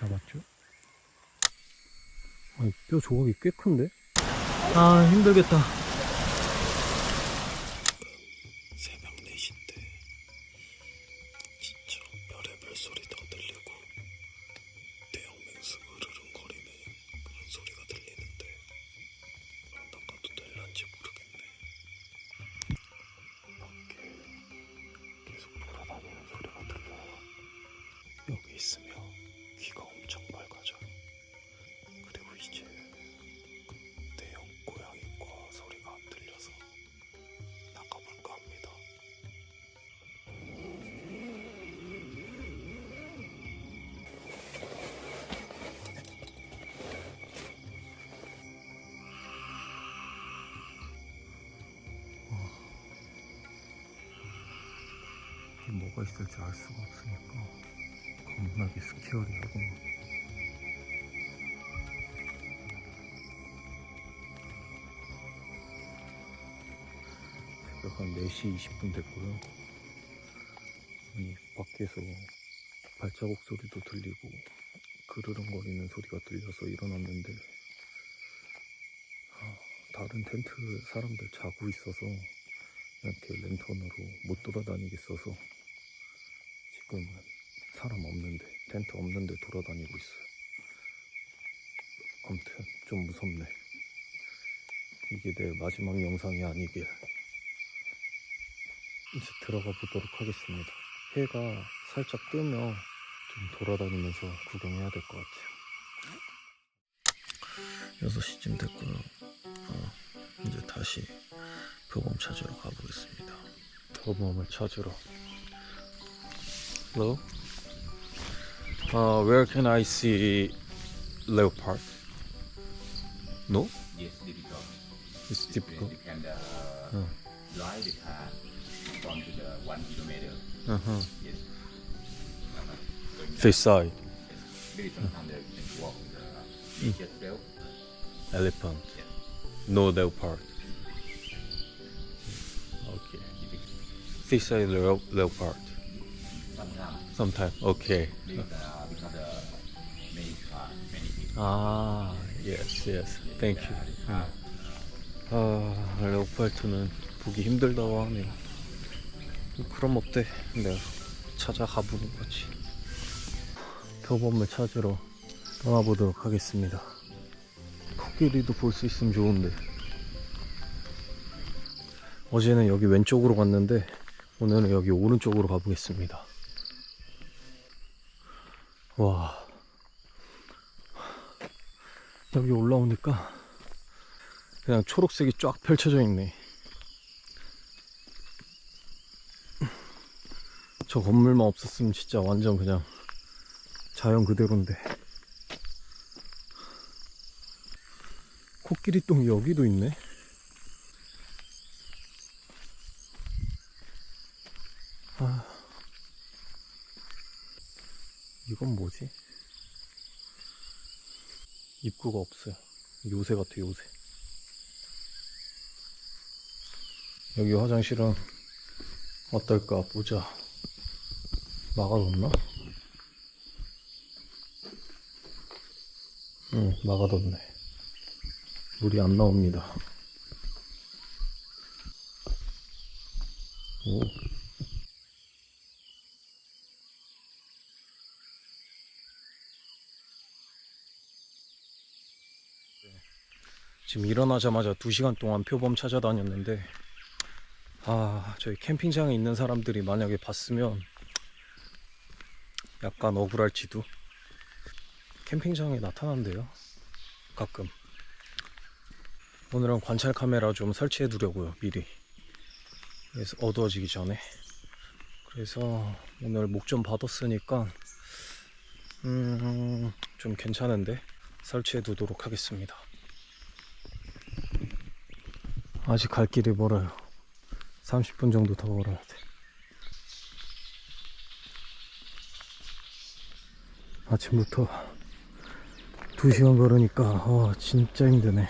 잡았죠? 아니, 뼈 조각이 꽤 큰데? 아, 힘들겠다. 새벽 4시인데 진짜 별의별 소리 다 들리고 대형 맹수 으르릉거리는 그런 소리가 들리는데 아, 나가도 될란지 모르겠네 밖에 계속 돌아다니는 소리가 들려요 여기 있으면 뭐가 있을지 알 수가 없으니까 겁나게 스키어리하고. 새벽 한 4시 20분 됐고요. 아니 밖에서 발자국 소리도 들리고 그르렁거리는 소리가 들려서 일어났는데 아, 다른 텐트 사람들 자고 있어서 이렇게 랜턴으로 못 돌아다니겠어서 지금은 사람 없는데 텐트 없는데 돌아다니고 있어요. 아무튼 좀 무섭네. 이게 내 마지막 영상이 아니길 이제 들어가 보도록 하겠습니다. 해가 살짝 뜨면 좀 돌아다니면서 구경해야 될 것 같아요. 6시쯤 됐고요. 어, 이제 다시 표범 찾으러 가보겠습니다. 표범을 찾으러. Hello. Uh, where can I see leopard? No, Yes, difficult. it's difficult. they can uh, Oh. drive the car from to the one kilometer. Uh-huh. Yes. This side, down. Maybe sometimes they can walk the nature trail. elephant. Yeah. No leopard. Okay. This side leo- leopard. Many people. 아, yes, yes. Thank you. Car, 아, 레오파르트는 보기 힘들다고 하네요. 그럼 어때? 내가 찾아가 보는 거지. 표범을 찾으러 떠나보도록 하겠습니다. 코끼리도 볼 수 있으면 좋은데. 어제는 여기 왼쪽으로 갔는데, 오늘은 여기 오른쪽으로 가보겠습니다. 와. 여기 올라오니까 그냥 초록색이 쫙 펼쳐져 있네. 저 건물만 없었으면 진짜 완전 그냥 자연 그대로인데. 코끼리 똥이 여기도 있네. 이건 뭐지? 입구가 없어요. 요새 같아, 요새. 여기 화장실은 어떨까 보자. 막아뒀나? 응, 막아뒀네. 물이 안 나옵니다. 오. 지금 일어나자마자 2시간 동안 표범 찾아다녔는데 아 저희 캠핑장에 있는 사람들이 만약에 봤으면 약간 억울할지도. 캠핑장에 나타난대요. 가끔. 오늘은 관찰 카메라 좀 설치해 두려고요 미리. 그래서 어두워지기 전에. 그래서 오늘 목 좀 받았으니까 음, 좀 괜찮은데 설치해 두도록 하겠습니다 아직 갈 길이 멀어요 30분 정도 더 걸어야 돼. 아침부터 2시간 걸으니까 아, 진짜 힘드네.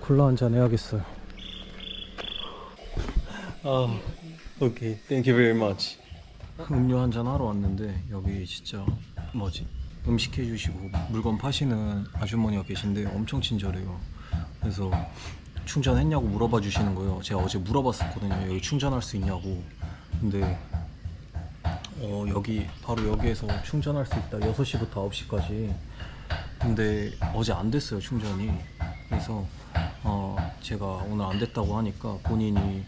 콜라 한잔 해야겠어요. 아, 오케이. Thank you very much. 음료 한잔 하러 왔는데 여기 진짜 뭐지? 음식 해주시고 물건 파시는 아주머니가 계신데 엄청 친절해요. 그래서 충전했냐고 물어봐 주시는 거예요. 제가 어제 물어봤었거든요. 여기 충전할 수 있냐고. 근데 어, 여기 바로 여기에서 충전할 수 있다. 6시부터 9시까지. 근데 어제 안 됐어요 충전이. 그래서 어, 제가 오늘 안 됐다고 하니까 본인이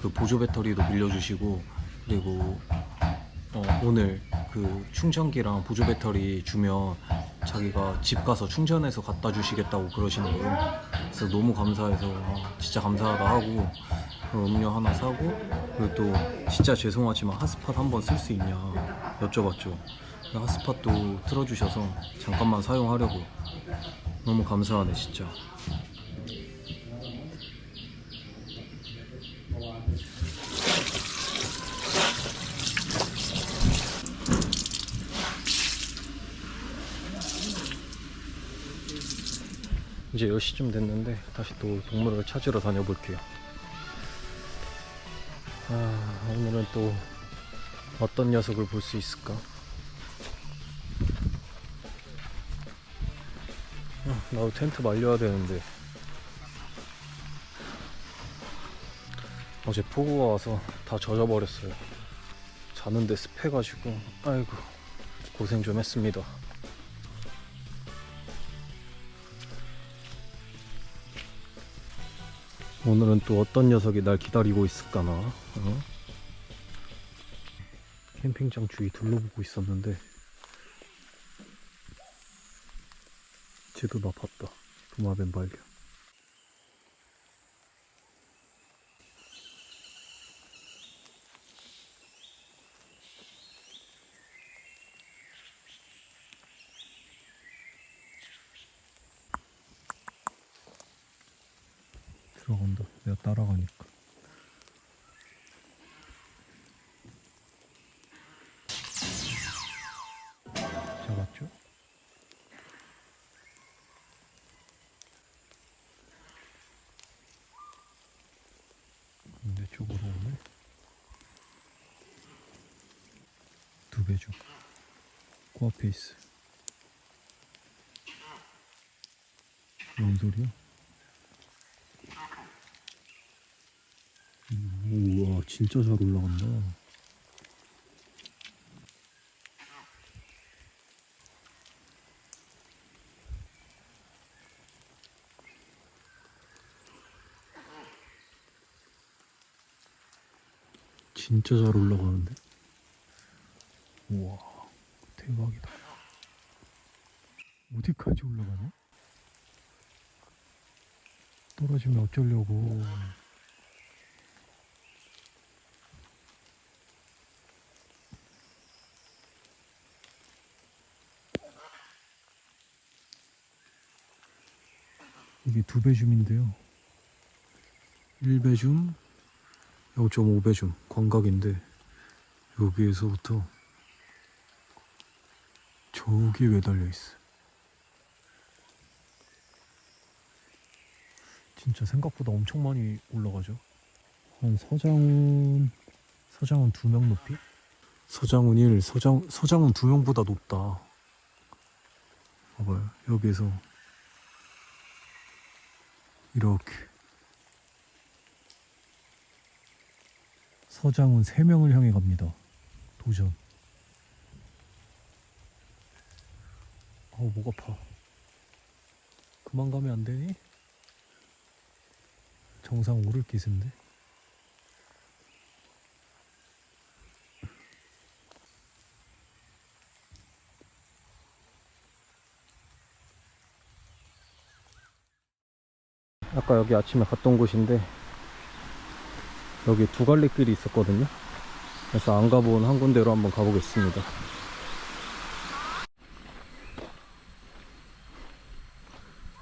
그 보조 배터리도 빌려주시고 그리고 어, 오늘 그 충전기랑 보조 배터리 주면 자기가 집 가서 충전해서 갖다 주시겠다고 그러시는 거예요. 그래서 너무 감사해서 아, 진짜 감사하다 하고 그 음료 하나 사고 그리고 또 진짜 죄송하지만 핫스팟 한번 쓸 수 있냐 여쭤봤죠. 그 핫스팟도 틀어주셔서 잠깐만 사용하려고 너무 감사하네 진짜. 이제 10시쯤 됐는데 다시 또 동물을 찾으러 다녀볼게요. 아, 오늘은 또 어떤 녀석을 볼 수 있을까? 아, 나도 텐트 말려야 되는데 어제 폭우가 와서 다 젖어버렸어요. 자는데 습해가지고 아이고 고생 좀 했습니다. 오늘은 또 어떤 녀석이 날 기다리고 있을까나 어? 캠핑장 주위 둘러보고 있었는데 쟤도 나 봤다 도마뱀 발견 들어간다. 내가 따라가니까. 잡았죠? 반대쪽으로 오네. 두 배죠 코앞에 있어. 뭔 소리야? 우와 진짜 잘 올라간다. 진짜 잘 올라가는데? 우와 대박이다. 어디까지 올라가냐? 떨어지면 어쩌려고 이게 두 배줌인데요. 1배줌, 0.5배줌 광각인데 여기에서부터 저기 매달려 있어. 진짜 생각보다 엄청 많이 올라가죠. 한 서장훈 서장훈 두 명 높이? 서장훈 1, 서장 서장훈 두 명보다 높다. 봐봐요. 여기에서 이렇게 서장훈 3명을 향해 갑니다. 도전. 어우 목 아파. 그만 가면 안 되니? 정상 오를 기세인데. 아까 여기 아침에 갔던 곳인데 여기 두 갈래 길이 있었거든요. 그래서 안 가본 한 군데로 한번 가보겠습니다.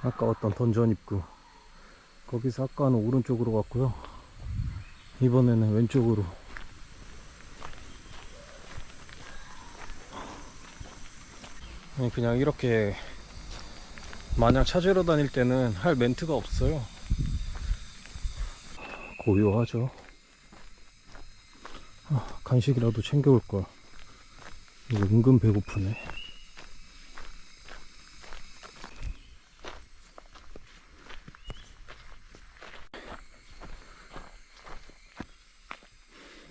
아까 왔던 던전 입구 거기서 아까는 오른쪽으로 갔고요. 이번에는 왼쪽으로 그냥 이렇게 마냥 찾으러 다닐 때는 할 멘트가 없어요. 고요하죠. 아, 간식이라도 챙겨올 걸. 은근 배고프네.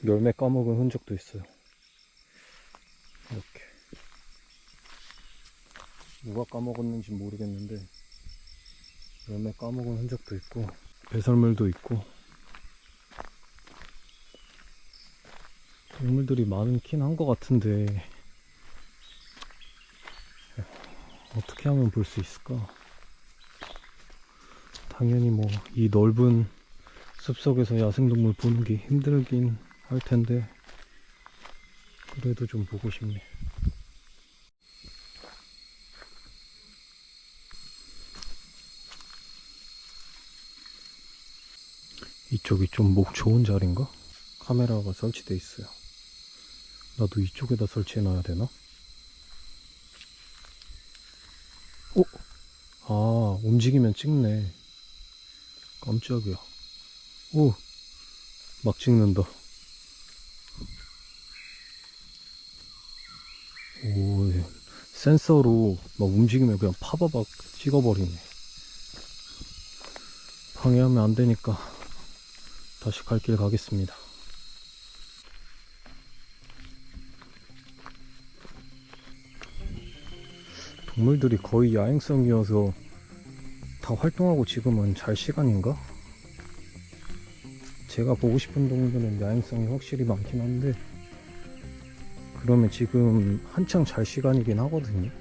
열매 까먹은 흔적도 있어요. 이렇게. 누가 까먹었는지 모르겠는데 열매 까먹은 흔적도 있고 배설물도 있고 동물들이 많긴 한 것 같은데, 어떻게 하면 볼 수 있을까? 당연히 뭐, 이 넓은 숲속에서 야생동물 보는 게 힘들긴 할 텐데 그래도 좀 보고 싶네. 이쪽이 좀 목 좋은 자리인가? 카메라가 설치돼 있어요. 나도 이쪽에다 설치해 놔야 되나? 어? 아, 움직이면 찍네. 깜짝이야. 오, 막 찍는다. 오, 예. 센서로 막 움직이면 그냥 파바박 찍어버리네. 방해하면 안 되니까 다시 갈 길 가겠습니다. 동물들이 거의 야행성이어서 다 활동하고 지금은 잘 시간인가? 제가 보고 싶은 동물은 야행성이 확실히 많긴 한데 그러면 지금 한창 잘 시간이긴 하거든요.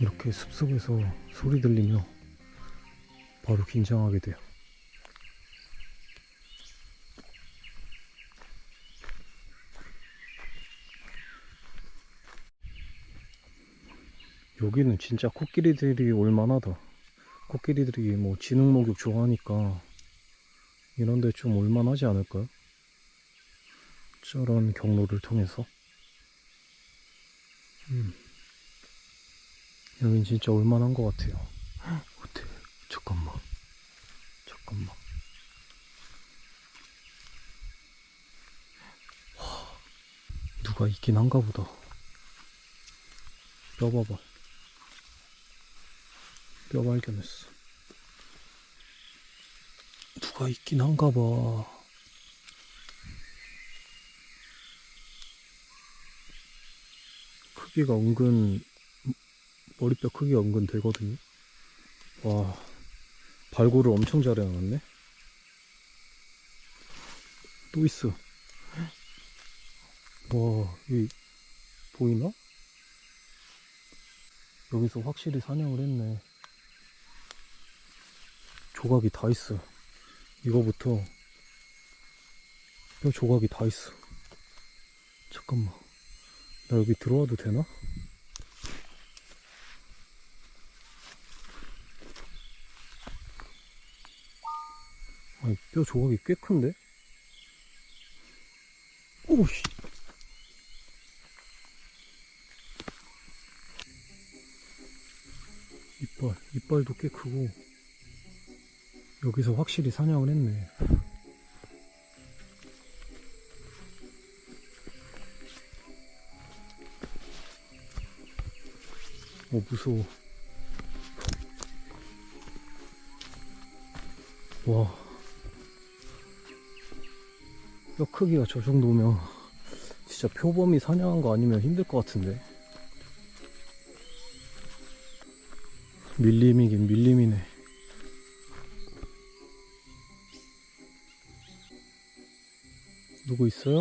이렇게 숲속에서 소리 들리며 바로 긴장하게 돼요. 여기는 진짜 코끼리들이 올만하다. 코끼리들이 뭐 지능 목욕 좋아하니까 이런데 좀 올만하지 않을까요? 저런 경로를 통해서. 음. 여긴 진짜 올만한 것 같아요. 헉, 어때? 잠깐만. 잠깐만. 와, 누가 있긴 한가 보다. 뼈 봐봐. 뼈 발견했어. 누가 있긴 한가 봐. 크기가 은근, 머리뼈 크기가 은근 되거든요. 와, 발굴을 엄청 잘 해놨네. 또 있어. 와, 이, 보이나? 여기서 확실히 사냥을 했네. 조각이 다 있어. 이거부터 뼈 조각이 다 있어. 잠깐만. 나 여기 들어와도 되나? 아니, 뼈 조각이 꽤 큰데? 오씨. 이빨, 이빨도 꽤 크고. 여기서 확실히 사냥을 했네. 어, 무서워. 와. 뼈 크기가 저 정도면 진짜 표범이 사냥한 거 아니면 힘들 것 같은데. 밀림이긴 밀림이네. 누구 있어요?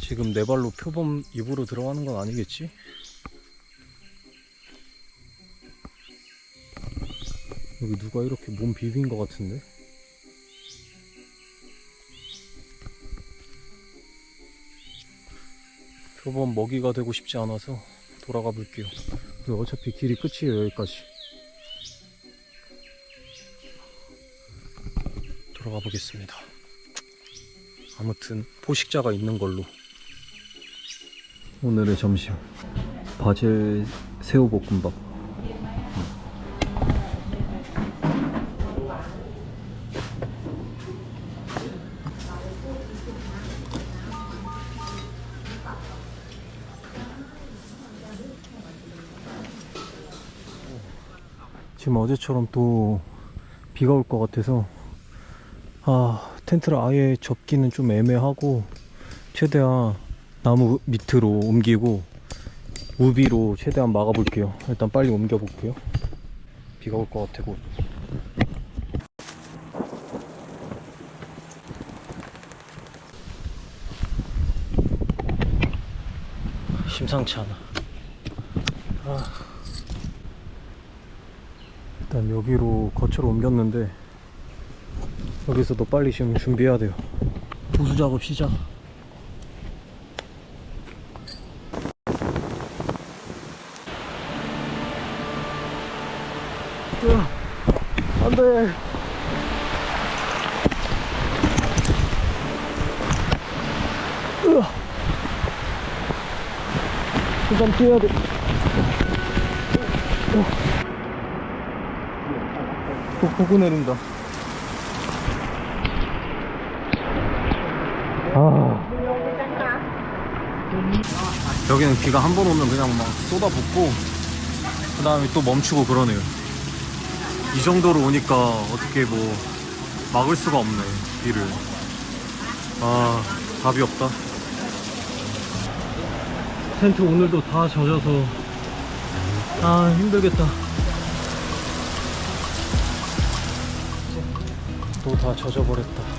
지금 내 발로 표범 입으로 들어가는 건 아니겠지? 여기 누가 이렇게 몸 비빈 것 같은데? 표범 먹이가 되고 싶지 않아서 돌아가 볼게요. 그리고 어차피 길이 끝이에요, 여기까지. 돌아가 보겠습니다. 아무튼, 포식자가 있는 걸로. 오늘의 점심. 바질 새우볶음밥. 어제처럼 또 비가 올 것 같아서 아 텐트를 아예 접기는 좀 애매하고 최대한 나무 밑으로 옮기고 우비로 최대한 막아볼게요. 일단 빨리 옮겨볼게요. 비가 올 것 같아 곧. 심상치 않아. 아. 일단 여기로 거처로 옮겼는데 여기서도 빨리 지금 준비해야 돼요. 보수 작업 시작. 안돼. 일단 피해야 돼. 또 보고 내린다. 아. 여기는 비가 한 번 오면 그냥 막 쏟아붓고 그 다음에 또 멈추고 그러네요. 이 정도로 오니까 어떻게 뭐 막을 수가 없네 비를. 아 답이 없다. 텐트 오늘도 다 젖어서 아 힘들겠다 또 다 젖어버렸다